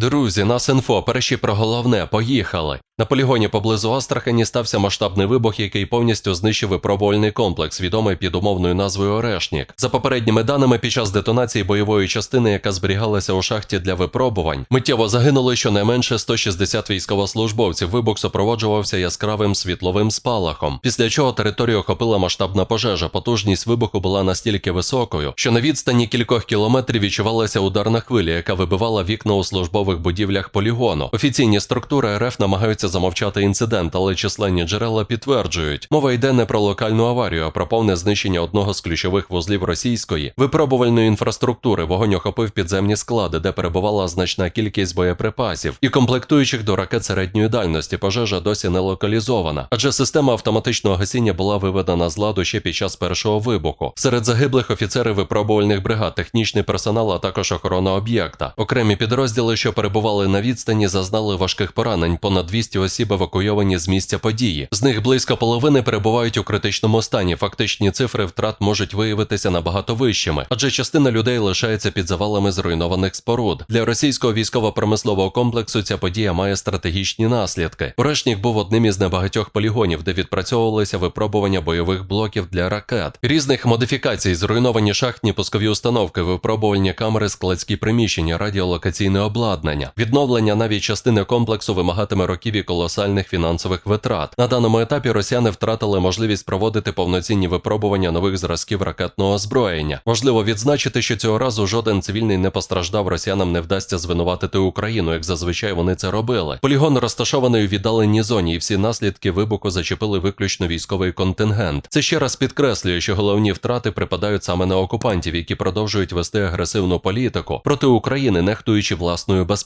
Друзі, нас інфо, перші про головне, поїхали. На полігоні поблизу Астрахані стався масштабний вибух, який повністю знищив випробувальний комплекс, відомий під умовною назвою Орешнік. За попередніми даними, під час детонації бойової частини, яка зберігалася у шахті для випробувань, миттєво загинули щонайменше 160 військовослужбовців. Вибух супроводжувався яскравим світловим спалахом. Після чого територію охопила масштабна пожежа. Потужність вибуху була настільки високою, що на відстані кількох кілометрів відчувалася ударна хвиля, яка вибивала вікна у службових будівлях полігону. Офіційні структури РФ намагаються замовчати інцидент, але численні джерела підтверджують, мова йде не про локальну аварію, а про повне знищення одного з ключових вузлів російської випробувальної інфраструктури. Вогонь охопив підземні склади, де перебувала значна кількість боєприпасів і комплектуючих до ракет середньої дальності. Пожежа досі не локалізована, адже система автоматичного гасіння була виведена з ладу ще під час першого вибуху. Серед загиблих офіцери випробувальних бригад, технічний персонал, а також охорона об'єкта. Окремі підрозділи, що перебували на відстані, зазнали важких поранень. Понад 200 осіб евакуйовані з місця події. З них близько половини перебувають у критичному стані. Фактичні цифри втрат можуть виявитися набагато вищими, адже частина людей лишається під завалами зруйнованих споруд. Для російського військово-промислового комплексу ця подія має стратегічні наслідки. Орешнік був одним із небагатьох полігонів, де відпрацьовувалися випробування бойових блоків для ракет, різних модифікацій, зруйновані шахтні пускові установки, випробувальні камери, складські приміщення, радіолокаційне обладнання. Відновлення навіть частини комплексу вимагатиме років і колосальних фінансових витрат. На даному етапі росіяни втратили можливість проводити повноцінні випробування нових зразків ракетного озброєння. Важливо відзначити, що цього разу жоден цивільний не постраждав. Росіянам не вдасться звинуватити Україну, як зазвичай вони це робили. Полігон розташований у віддаленій зоні, і всі наслідки вибуху зачепили виключно військовий контингент. Це ще раз підкреслює, що головні втрати припадають саме на окупантів, які продовжують вести агресивну політику проти України, нехтуючи власною безпекою.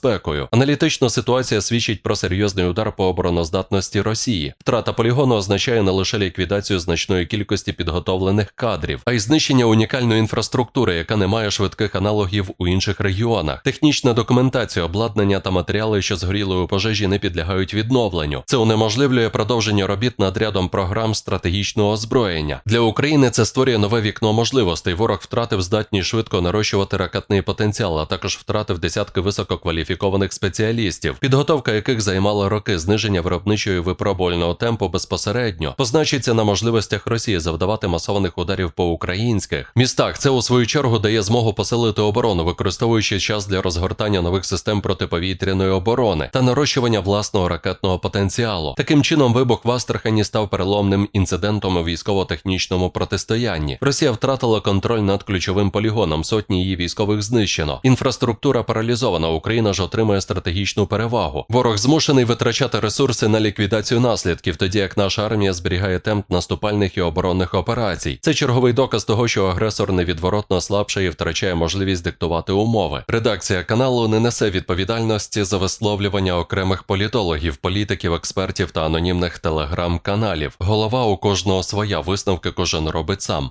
Аналітично ситуація свідчить про серйозний удар по обороноздатності Росії. Втрата полігону означає не лише ліквідацію значної кількості підготовлених кадрів, а й знищення унікальної інфраструктури, яка не має швидких аналогів у інших регіонах. Технічна документація, обладнання та матеріали, що згоріли у пожежі, не підлягають відновленню. Це унеможливлює продовження робіт над рядом програм стратегічного озброєння. Для України це створює нове вікно можливостей. Ворог втратив здатність швидко нарощувати ракетний потенціал, а також втратив десятки висококваліфікованих спеціалістів, підготовка яких займала роки зниження виробничого і випробувального темпу безпосередньо позначиться на можливостях Росії завдавати масованих ударів по українських містах. Це у свою чергу дає змогу посилити оборону, використовуючи час для розгортання нових систем протиповітряної оборони та нарощування власного ракетного потенціалу. Таким чином, вибух в Астрахані став переломним інцидентом у військово-технічному протистоянні. Росія втратила контроль над ключовим полігоном. Сотні її військових знищено. Інфраструктура паралізована. Україна ж отримує стратегічну перевагу. Ворог змушений витрачати ресурси на ліквідацію наслідків, тоді як наша армія зберігає темп наступальних і оборонних операцій. Це черговий доказ того, що агресор невідворотно слабшає і втрачає можливість диктувати умови. Редакція каналу не несе відповідальності за висловлювання окремих політологів, політиків, експертів та анонімних телеграм-каналів. Голова у кожного своя висновки кожен робить сам.